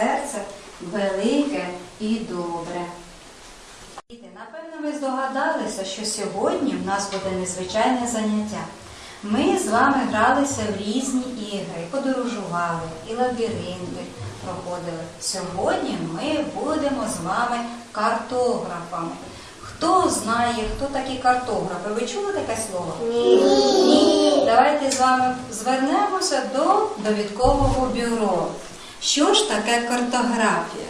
серце велике і добре. Діти, напевно, ви здогадалися, що сьогодні в нас буде незвичайне заняття. Ми з вами гралися в різні ігри, подорожували і лабіринти проходили. Сьогодні ми будемо з вами картографами. Хто знає, хто такі картографи? Ви чули таке слово? Ні. Ні. Давайте з вами звернемося до довідкового бюро. Що ж таке картографія?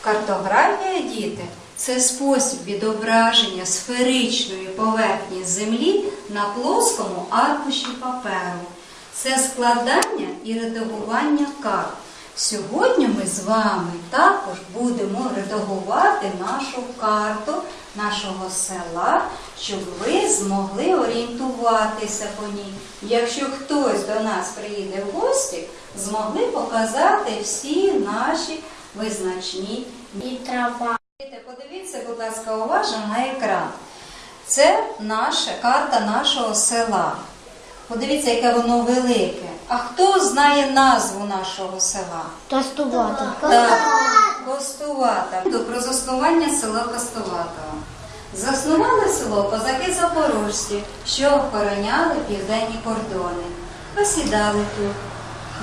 Картографія, діти, це спосіб відображення сферичної поверхні землі на плоскому аркуші паперу. Це складання і редагування карт. Сьогодні ми з вами також будемо редагувати нашу карту нашого села, щоб ви змогли орієнтуватися по ній. Якщо хтось до нас приїде в гості, змогли показати всі наші визначні І трава. Подивіться, будь ласка, уважно на екран. Це наша карта нашого села. Подивіться, яке воно велике. А хто знає назву нашого села? Тостувати. Так, про заснування села Костуватого. Заснували село козаки запорожці, що охороняли південні кордони. Осідали тут.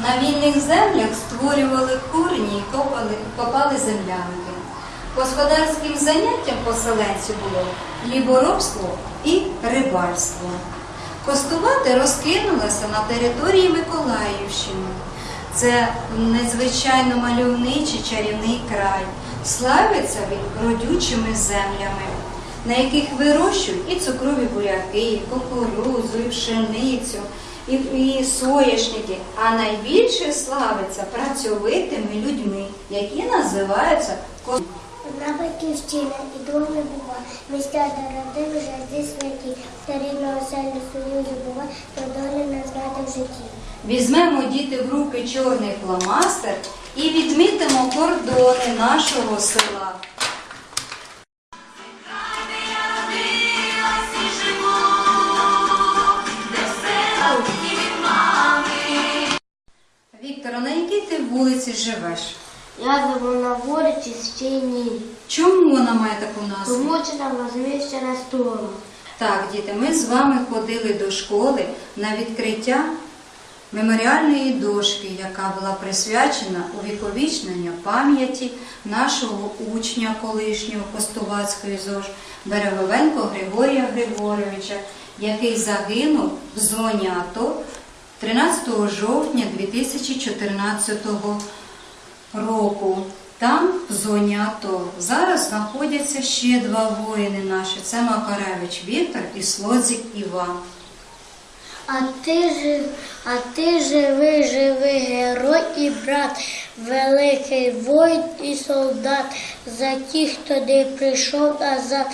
На вільних землях створювали курні і копали, копали землянки. Господарським заняттям поселенців було хліборобство і рибальство. Костувати розкинулося на території Миколаївщини. Це незвичайно мальовничий чарівний край, славиться він родючими землями, на яких вирощують і цукрові буряки, і кукурудзу, і пшеницю, і, і соняшники, а найбільше славиться працьовитими людьми, які називаються кос- Одна батьківщина і друга не бува. Місця та роди вже зі святі. Та рідного селю союзу бува, то долі не знати в житті. Візьмемо діти в руки чорний фломастер і відмітимо кордони нашого села. Віктора, на якій ти вулиці живеш? Я живу на вулиці Стіні. Чому вона має таку назву? Тому що там розміщена сторону. Так, діти, ми з вами ходили до школи на відкриття меморіальної дошки, яка була присвячена увіковічнення пам'яті нашого учня колишнього Костувацької ЗОЖ Береговенко Григорія Григоровича, який загинув в зоні АТО 13 жовтня 2014 року. Там, в зоні АТО, зараз знаходяться ще два воїни наші. Це Макаревич Віктор і Слодзик Іван. А ти жив, а ти живий, живий герой і брат, великий воїн і солдат, за ті, хто не прийшов назад,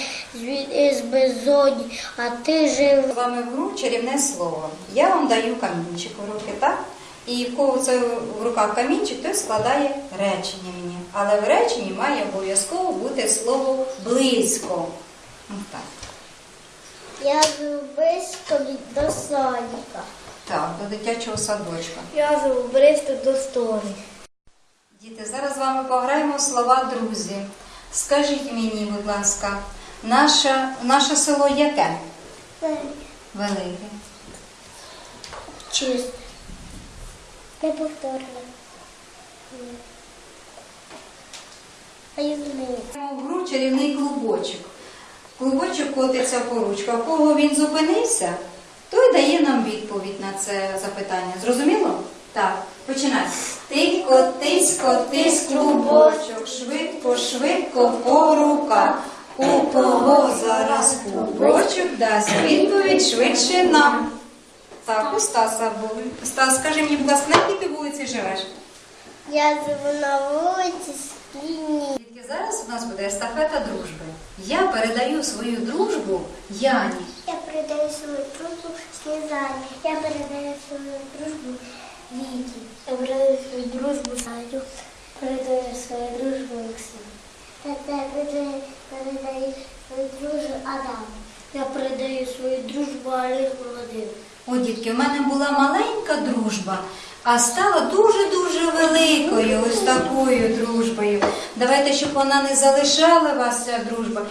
із безодні, а ти жив. З вами в гру чарівне слово. Я вам даю камінчик у руки, так? І в кого це в руках камінчик, той складає речення мені. Але в реченні має обов'язково бути слово близько. Так. Я жив близько до садика. Так, до дитячого садочка. Я жив близько до столі. Діти, зараз з вами пограємо слова друзі. Скажіть мені, будь ласка, наше, наше село яке? Велике. Чисто. Не повторюю. А я не гру чарівний клубочок. Клубочок котиться по ручках. Кого він зупинився, той дає нам відповідь на це запитання. Зрозуміло? Так, починай. Ти котись, котись, клубочок, швидко, швидко по руках. У кого зараз клубочок дасть відповідь швидше нам. Так, у Стаса був. Стас, скажи мені, будь ласка, на якій ти вулиці живеш? Я живу на вулиці Скіні. Дітки, зараз у нас буде естафета дружби. Я передаю свою дружбу Яні. Я передаю свою дружбу Снізані. Я передаю свою дружбу Віті. Я передаю свою дружбу Садю. Передаю свою дружбу Максиму. Я передаю, передаю свою дружбу Адаму. Я передаю свою дружбу Аліну Володимиру. О, дітки, в мене була маленька дружба. а стала дуже-дуже великою ось такою дружбою. Давайте, щоб вона не залишала вас ця дружба.